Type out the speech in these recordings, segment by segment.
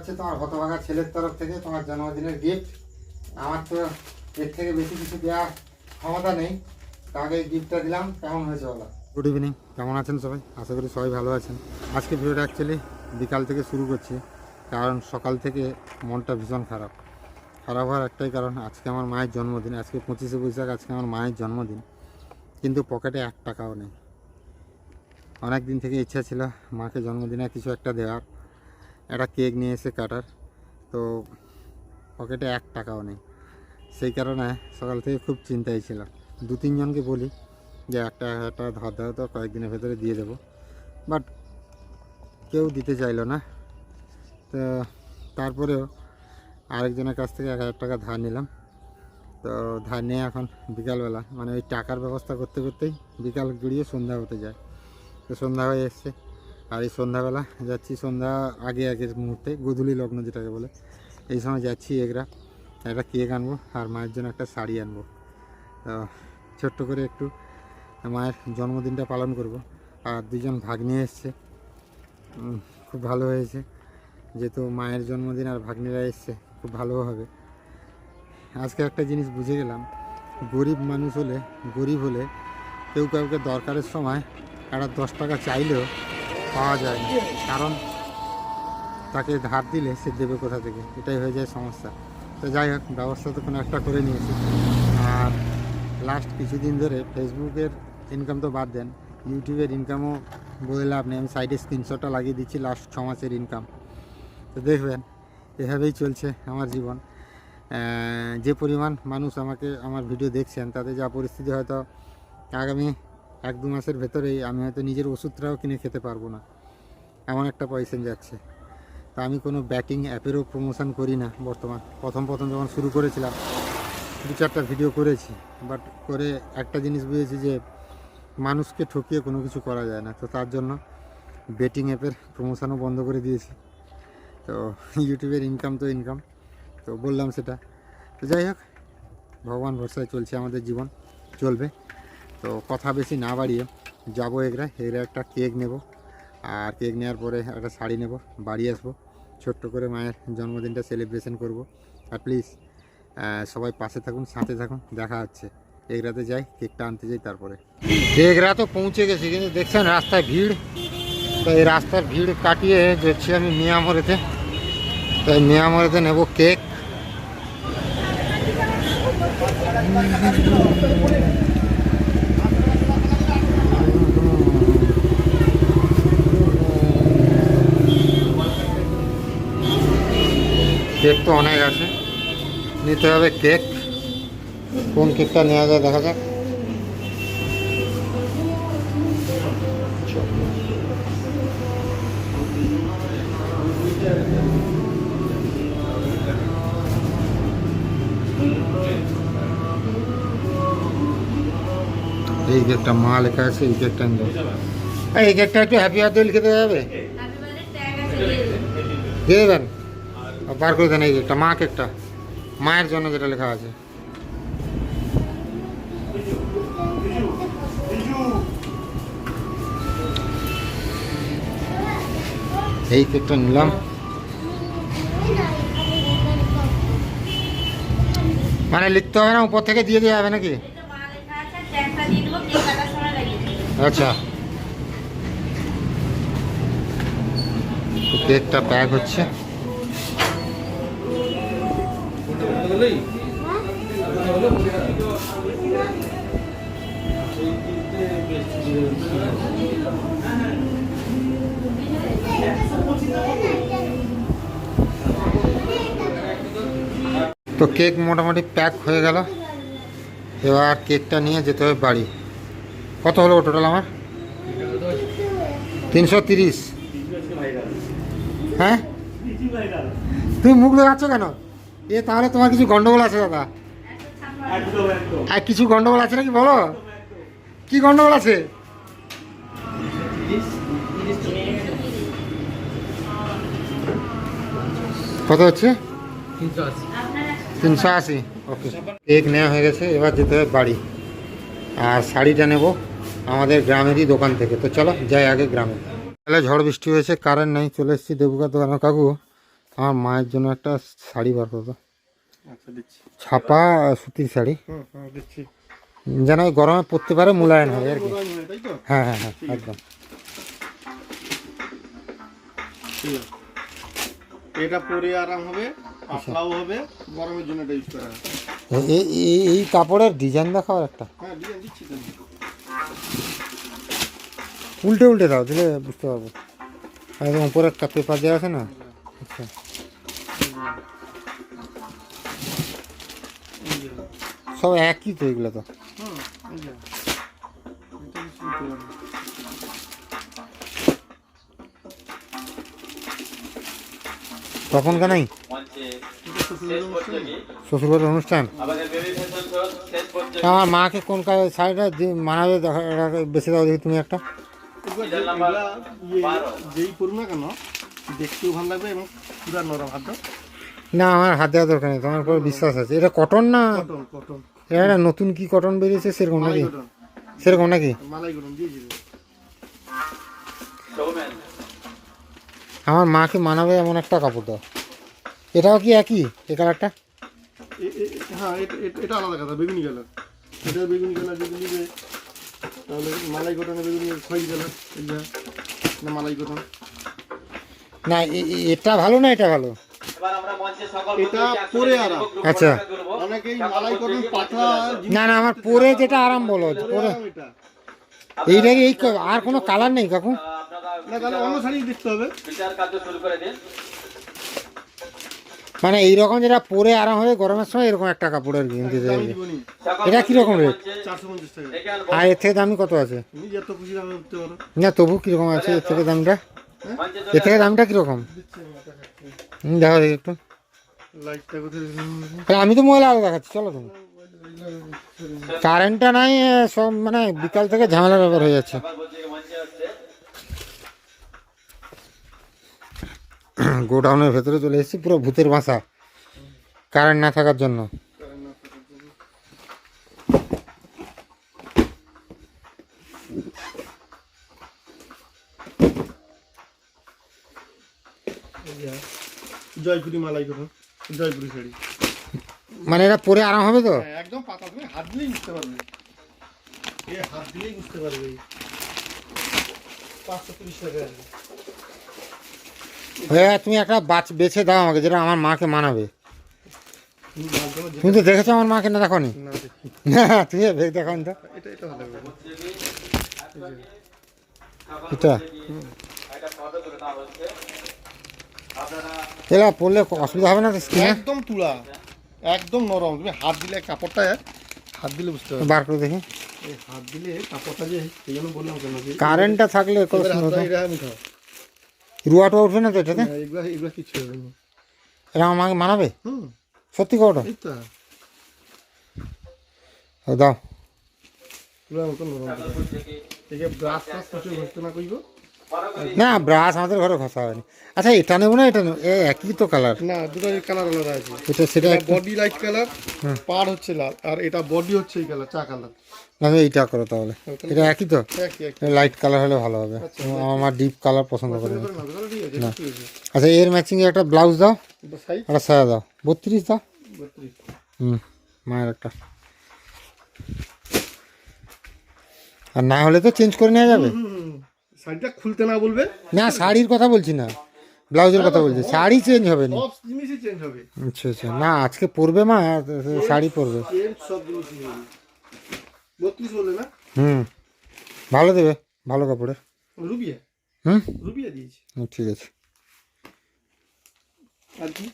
হচ্ছে তোমার হতভাগা ছেলের তরফ থেকে তোমার জন্মদিনের গিফট আমার তো এর থেকে বেশি কিছু দেওয়ার ক্ষমতা নেই। তাকে গিফটটা দিলাম। কেমন হয়েছে বলো? গুড ইভিনিং কেমন আছেন সবাই? আশা করি সবাই ভালো আছেন। আজকে ভিডিওটা অ্যাকচুয়ালি বিকাল থেকে শুরু করছি, কারণ সকাল থেকে মনটা ভীষণ খারাপ। খারাপ হওয়ার একটাই কারণ, আজকে আমার মায়ের জন্মদিন। আজকে পঁচিশে বৈশাখ, আজকে আমার মায়ের জন্মদিন। কিন্তু পকেটে এক টাকাও নেই। অনেক দিন থেকে ইচ্ছা ছিল মাকে জন্মদিনে কিছু একটা দেওয়ার। একটা কেক নিয়ে এসে কাটার। তো পকেটে এক টাকাও নেই। সেই কারণে সকাল থেকে খুব চিন্তায় ছিলাম। দু তিনজনকে বলি যে একটা একটা ধার দাও তো কয়েকদিনের ভেতরে দিয়ে দেবো। বাট কেউ দিতে চাইলো না। তো তারপরেও আরেকজনের কাছ থেকে এক হাজার টাকা ধার নিলাম। তো ধার নিয়ে এখন বিকালবেলা মানে ওই টাকার ব্যবস্থা করতে করতেই বিকাল গড়িয়ে সন্ধ্যা হতে যায়। তো সন্ধ্যা হয়ে এসছে। আর এই সন্ধ্যাবেলা যাচ্ছি, সন্ধ্যা আগে আগের মুহূর্তে, গোধূলি লগ্ন যেটাকে বলে। এই সময় যাচ্ছি এগরা, একটা কেক আনব আর মায়ের জন্য একটা শাড়ি আনব। ছোট্ট করে একটু মায়ের জন্মদিনটা পালন করব। আর দুজন ভাগ্নি এসছে। খুব ভালো হয়েছে। যেহেতু মায়ের জন্মদিন আর ভাগ্নিরা এসছে, খুব ভালো হবে। আজকে একটা জিনিস বুঝে গেলাম, গরিব মানুষ হলে, গরিব হলে কেউ কাউকে দরকারের সময় একটা দশ টাকা চাইলেও পাওয়া যায় না কারণ তাকে ধার দিলে সে দেবে কোথা থেকে? এটাই হয়ে যায় সমস্যা। তো যাই হোক, ব্যবস্থা তো কোনো একটা করে নিয়েছি। আর লাস্ট কিছুদিন ধরে ফেসবুকের ইনকাম তো বাদ দেন। ইউটিউবের ইনকামও বলে লাভ নেই। আমি সাইডে স্ক্রিনশটটা লাগিয়ে দিচ্ছি লাস্ট ছ মাসের ইনকাম তো দেখবেন, এভাবেই চলছে আমার জীবন। যে পরিমাণ মানুষ আমাকে, আমার ভিডিও দেখছেন, তাতে যা পরিস্থিতি হয়তো আগামী এক দু মাসের ভেতরেই আমি হয়তো নিজের ওষুধটাও কিনে খেতে পারব না। এমন একটা পয়সেন যাচ্ছে। তা আমি কোনো ব্যাটিং অ্যাপেরও প্রমোশন করি না বর্তমান। প্রথম প্রথম যখন শুরু করেছিলাম, দু চারটা ভিডিও করেছি। বাট করে একটা জিনিস বুঝেছি যে, মানুষকে ঠকিয়ে কোনো কিছু করা যায় না। তো তার জন্য বেটিং অ্যাপের প্রমোশনও বন্ধ করে দিয়েছি। তো ইউটিউবের ইনকাম তো ইনকাম তো বললাম সেটা। তো যাই হোক, ভগবান ভরসায় চলছে আমাদের জীবন। চলবে। তো কথা বেশি না বাড়িয়ে যাব এগরা। এগরা একটা কেক নেব। আর কেক নেওয়ার পরে একটা শাড়ি নেব। বাড়ি আসব। ছোট্ট করে মায়ের জন্মদিনটা সেলিব্রেশন করব। আর প্লিজ সবাই পাশে থাকুন, সাথে থাকুন। দেখা হচ্ছে। এগরাতে যাই, কেকটা আনতে যাই তারপরে। এগরা তো পৌঁছে গেছি, কিন্তু দেখছেন রাস্তায় ভিড়। তো এই রাস্তার ভিড় কাটিয়ে যাচ্ছি আমি মিয়ামরেতে তো এই মিয়ামরেতে নেব কেক। কেক তো অনেক আছে। নিতে হবে কেক কোন কেকটা নেওয়া যায় দেখা যাক। এই কেকটা মা লেখা আছে এই কেকটা নিয়ে এই কেকটা একটু হ্যাপি বার্থডে লিখে দেওয়া যাবে দিয়ে দেবেন আর বার করে দেন, এই যে একটা মা কেকটা মায়ের জন্য যেটা লেখা আছে। এই কেকটা নিলাম। মানে লিখতে হবে না, উপর থেকে দিয়ে দেওয়া হবে নাকি? আচ্ছা। কেকটা প্যাক হচ্ছে। তো কেক মোটামুটি প্যাক হয়ে গেল। এবার কেকটা নিয়ে যেতে হবে বাড়ি। কত হলো টোটাল আমার? তিনশো তিরিশ। হ্যাঁ? তুমি মুখ দেখাচ্ছ কেন? এ তাহলে তোমার কিছু গন্ডগোল আছে দাদা? আর কিছু গন্ডগোল আছে নাকি বলো? কি গন্ডগোল আছে? কত হচ্ছে? তিনশো আশি। ওকে। কেক নেওয়া হয়ে গেছে এবার যেতে হবে বাড়ি। আর শাড়িটা নেব আমাদের গ্রামেরই দোকান থেকে। তো চলো যাই আগে গ্রামে। তাহলে ঝড় বৃষ্টি হয়েছে কারেন্ট নেই চলে এসেছি দেবুকা দোকানে কাকু। আমার মায়ের জন্য একটা শাড়ি বার করব আচ্ছা ছাপা সুতির শাড়ি। যেন ওই গরমে পরতে পারে মূল্যায়ন হয় আর কি। হয়, হ্যাঁ হ্যাঁ হ্যাঁ একদম। ঠিক আছে। এটা পরে আরাম হবে পাতলাও হবে গরমের জন্য এটা ইউজ করা হয় এ- এ- এই- এই কাপড়ের ডিজাইন দেখাও একটা। হ্যাঁ ডিজাইন দিচ্ছি উল্টে উল্টে দাও দিলে বুঝতে পারব। একদম উপরে একটা পেপার দেওয়া আছে না? আচ্ছা। সব একই তো এগুলো তো। তখন অনুষ্ঠান শ্বশুরবাড়ির অনুষ্ঠান আমার মাকে কোন কাজে শাড়িটা মানাবে বেশি দাও দেখি তুমি একটা ইয়ে। যেই পড়ুন না কেন, দেখতেও ভালো লাগবে এবং পুরা নরম হাতটা না আমার হাত দেওয়া দরকার নেই তোমার উপর বিশ্বাস আছে। এটা কটন না? এটা নতুন কি কটন বেরিয়েছে সেরকম নাকি? সেরকম নাকি? আমার মাকে মানাবে এমন একটা কাপড় দাও। এটাও কি একই এই কালারটা এ- হ্যাঁ এটা এটা- এটা আলাদা কথা বেগুনি কালার। এটা বেগুনি কালার যদি নিবে তাহলে মালাই কটনে বেগুনি খয়েরি কালার না মালাই কটন না এ- এ- এটা ভালো না এটা ভালো? এবার আমরা মঞ্চে সকল এটা পরে আরাম। আচ্ছা। অনেকেই মালাই কটন পাতলা না না আমার পরে যেটা আরাম বলো পরে। এইটা এই আর কোনো কালার নেই কাকু? না তাহলে অন্য শাড়ি দেখতে হবে। বিচার কার্য শুরু করে দিন। মানে এইরকম যেটা পরে আরাম হবে গরমের সময় এরকম একটা কাপড়ের কিনতে চাইবে এটা কীরকম রেট? চারশো পঞ্চাশ টাকা। আর এর থেকে দামি কত আছে? তুমি যত খুশি দামে উঠতে পারো। না তবু কীরকম আছে এর থেকে দামটা? থেকে দামটা কীরকম? দেখো দেখি একটু। আমি তো মোবাইল আলাদা দেখাচ্ছি, চলো তুমি। কারেন্টটা নাই সব মানে বিকাল থেকে ঝামেলার ব্যাপার হয়ে যাচ্ছে। গোডাউনের ভেতরে চলে এসেছি, পুরো ভূতের বাসা। কারেন্ট না থাকার জন্য। জয়পুরি মালাই জয়পুরি শাড়ি। মানে এটা পরে আরাম হবে তো? হ্যাঁ, একদম পাতা তুমি হাত দিলেই বুঝতে পারবে। এ হাত দিলেই বুঝতে পারবে। পাঁচশো তিরিশ টাকা হ্যাঁ তুমি একটা বাচ বেছে দাও আমাকে যেটা আমার মাকে মানাবে। তুমি তো দেখেছ আমার মাকে না দেখো। নি তুমি দেখো তো। এটা তুলে পড়লে অসুবিধা হবে না তো স্কিনে একদম তুলা। একদম নরম। তুমি হাত দিলে কাপড়টা হাত দিলে বুঝতে পারবে। বার করে দেখি। এই হাত দিলে কাপড়টা যে সেই জন্য বললাম কেন যে কারেন্টটা থাকলে কত সুন্দর হতো। উঠবে না তো এটাতে? না, এগুলা এগুলা কিছু হবে না। এরা আমাকে মানাবে? হুম। সত্যি কটো এই তো। দাও। তুলার মতো নরম। ব্রাশ ট্রাশ কিছু ঘষতে না কইব। না ব্রাশ আমাদের ঘরে ঘষা হয়নি। আচ্ছা এটা নেব না এটা নেব? এ একই তো কালার না দুটো কালার আলাদা আছে। এটা সেটা বডি লাইট কালার পার হচ্ছে লাল আর এটা বডি হচ্ছে এই কালার চা কালার এইটা করো তাহলে। এটা একই তো? লাইট কালার হলে ভালো হবে। আমার ডিপ কালার পছন্দ করে আছে আচ্ছা এর ম্যাচিং একটা ব্লাউজ দাও। একটা সায়া দাও। বত্রিশ দাও। হুম মায়ের একটা। আর না হলে তো চেঞ্জ করে নেওয়া যাবে। হুম। শাড়িটা খুলতে না বলবে? না শাড়ির কথা বলছি না। ব্লাউজের কথা বলছি। শাড়ি চেঞ্জ হবে না। সব জিনিসই চেঞ্জ হবে। আচ্ছা আচ্ছা। না আজকে পরবে মা শাড়ি পরবে। চেঞ্জ সব জিনিসই হবে। বললে না? হুম। ভালো দেবে ভালো কাপড়ের। রুবিয়া? হুম? রুবিয়া দিয়েছি। ঠিক আছে। আর কি?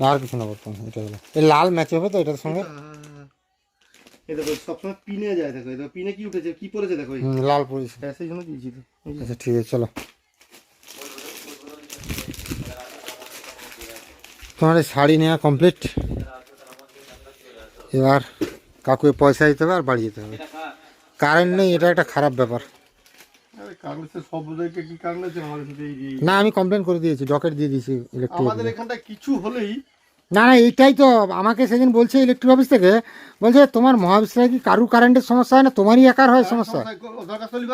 আর কিছু না বর্তমান এটা হলো। এই লাল ম্যাচ হবে তো এটার সঙ্গে? এই দেখো সবসময় পিনে যায় দেখো এই দেখো পিনে কি উঠেছে কি পড়েছে দেখো লাল হ্যাঁ সেই জন্য দিয়েছি তো আচ্ছা ঠিক আছে চলো। তোমার এই শাড়ি নেওয়া কমপ্লিট এবার কাকুকে পয়সা দিতে হবে আর বাড়ি যেতে হবে। কারেন্ট নেই এটা একটা খারাপ ব্যাপার। না আমি কমপ্লেন করে দিয়েছি ডকেট দিয়ে দিয়েছি ইলেকট্রিক আমাদের এখানটা কিছু হলেই না না এইটাই তো আমাকে সেদিন বলছে ইলেকট্রিক অফিস থেকে। বলছে তোমার মহাবিশ্বাস কি কারু কারেন্টের সমস্যা হয় না? তোমারই একার হয় সমস্যা?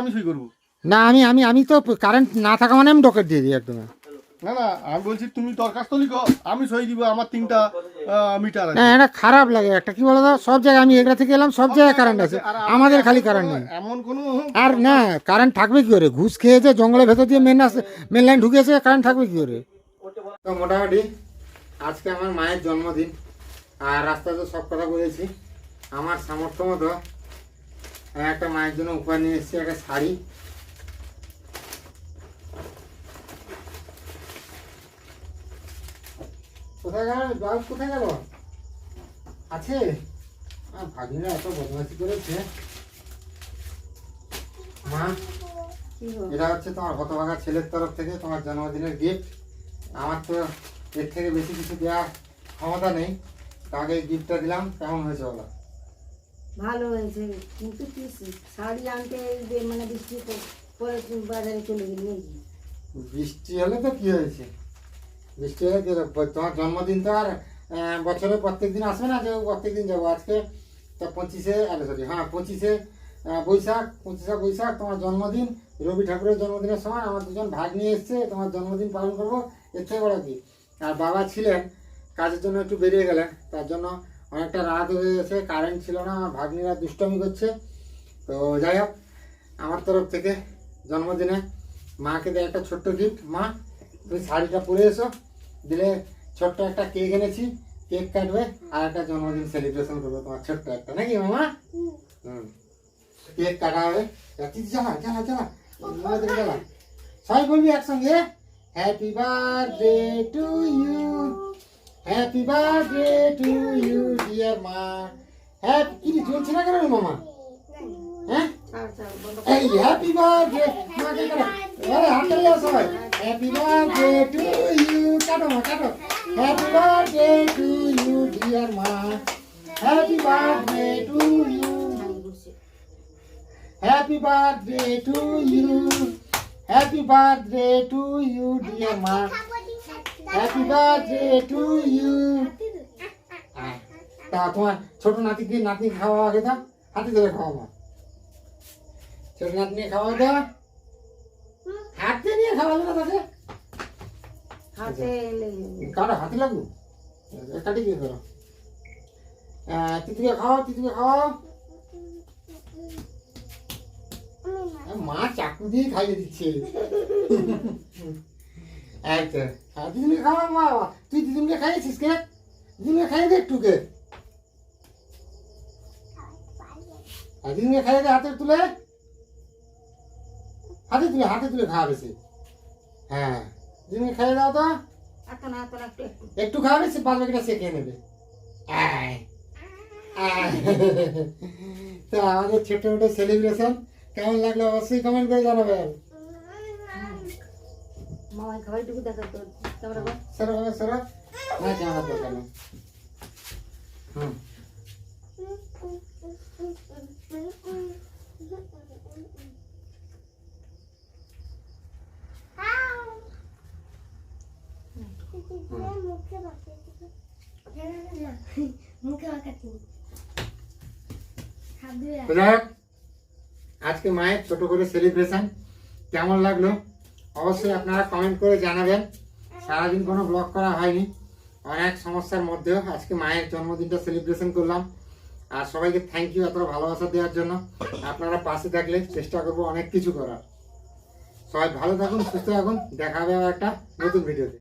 আমি সই করব। না আমি আমি আমি তো কারেন্ট না থাকা মানে আমি ডকেট দিয়ে দিই একদম। না না আমি বলছি তুমি দরখাস্ত লিখো আমি সই দিব আমার তিনটা মিটার আছে। না এটা খারাপ লাগে একটা কি বলতো সব জায়গায় আমি এগুলা থেকে এলাম সব জায়গায় কারেন্ট আছে। আমাদের খালি কারেন্ট নেই। এমন কোনো আর না কারেন্ট থাকবে কি করে? ঘুষ খেয়েছে জঙ্গলের ভেতর দিয়ে মেন মেন লাইন ঢুকেছে কারেন্ট থাকবে কি করে? তো মোটামুটি আজকে আমার মায়ের জন্মদিন আর রাস্তায় তো সব কথা বলেছি। আমার সামর্থ্য মতো একটা মায়ের জন্য উপহার নিয়ে এসেছি একটা শাড়ি। কোথায় গেল? ব্লাউজ কোথায় গেল? আছে? ভাগিনা এত বদমাশি করেছে। মা এটা হচ্ছে তোমার হতভাগা ছেলের তরফ থেকে তোমার জন্মদিনের গিফট আমার তো এর থেকে বেশি কিছু দেওয়ার ক্ষমতা নেই। তাকে গিফটটা দিলাম কেমন হয়েছে বলো? ভালো হয়েছে কিন্তু কি শাড়ি আনতে মানে বৃষ্টি পরে বাজারে চলে গেলি বৃষ্টি হলে তো কি হয়েছে? বৃষ্টি হলে কি তোমার জন্মদিন তো আর বছরে প্রত্যেক দিন আসবে না যে প্রত্যেক দিন যাব। আজকে তো পঁচিশে আরে সরি হ্যাঁ পঁচিশে বৈশাখ পঁচিশে বৈশাখ তোমার জন্মদিন। রবি ঠাকুরের জন্মদিনের সময় আমার দুজন ভাগ নিয়ে এসছে তোমার জন্মদিন পালন করব। এর থেকে বড় কি? আর বাবা ছিলেন কাজের জন্য একটু বেরিয়ে গেলেন। তার জন্য অনেকটা রাত হয়ে গেছে কারেন্ট ছিল না আমার ভাগ্নিরা দুষ্টমি করছে। তো যাই হোক আমার তরফ থেকে জন্মদিনে মাকে দেয় একটা ছোট্ট গিফট মা তুমি শাড়িটা পরে এসো দিলে ছোট্ট একটা কেক এনেছি কেক কাটবে আর একটা জন্মদিন সেলিব্রেশন করবে তোমার ছোট্ট একটা। নাকি মামা? হুম। কেক কাটা হবে। চালা মামা দিকে সবাই বলবি একসঙ্গে? Happy birthday to you happy birthday to you dear মা হ্যাপি কি চলছে না কেন মামা? হ্যাঁ? এই হ্যাপি বার্থডে মাকে করো আরে, হাত তালি দাও সবাই। হ্যাপি বার্থডে টু ইউ কাটো মা, কাটো। Happy birthday to you dear মা happy birthday to you happy birthday to you happy birthday to you dear মা হ্যাপি বার্থডে টু ইউ তা তোমার ছোট নাতিকে নাতনি খাওয়া আগে দাও। হাতে ধরে খাওয়া মা ছোট নাতনি খাওয়া দাও। হাতে নিয়ে খাওয়াবে না তাকে। হাতে লেগে কারও হাতে লাগু কাটি দিয়ে করো তিতুকে খাও তিতুকে খাও মা চাকু দিয়ে খাইয়ে দিচ্ছে। তো হ্যাঁ খাওয়া মা তুই দিদিকে খাইয়েছিস কে? দিদিকে খাইয়ে দে একটুকে। দিদিকে খাইয়ে দে হাতে তুলে। হাতে তুলে হাতে তুলে খাওয়াবে সে হ্যাঁ। দিদিকে খাইয়ে দাও তো। একটু। খাওয়াবে সে বাদ বাকিটা সে খেয়ে নেবে। তো আমাদের ছোট ছোট সেলিব্রেশন কেমন লাগল অবশ্যই কমেন্ট করে জানাবেন। মামাই খাবারটুকু দেখা তো তারপরে বল সরো বাবা, সরো। না জানার দরকার নেই হুম। মুখে মাখাচ্ছি হাত ধুয়ে তো যাই হোক, আজকে মায়ের ছোট করে সেলিব্রেশন কেমন লাগল? অবশ্যই আপনারা কমেন্ট করে জানাবেন। সারাদিন কোনো ব্লগ করা হয়নি। অনেক সমস্যার মধ্যেও আজকে মায়ের জন্মদিনটা সেলিব্রেশন করলাম। আর সবাইকে থ্যাংক ইউ এত ভালোবাসা দেওয়ার জন্য। আপনারা পাশে থাকলে চেষ্টা করব অনেক কিছু করার। সবাই ভালো থাকুন, সুস্থ থাকুন। দেখা হবে একটা নতুন ভিডিওতে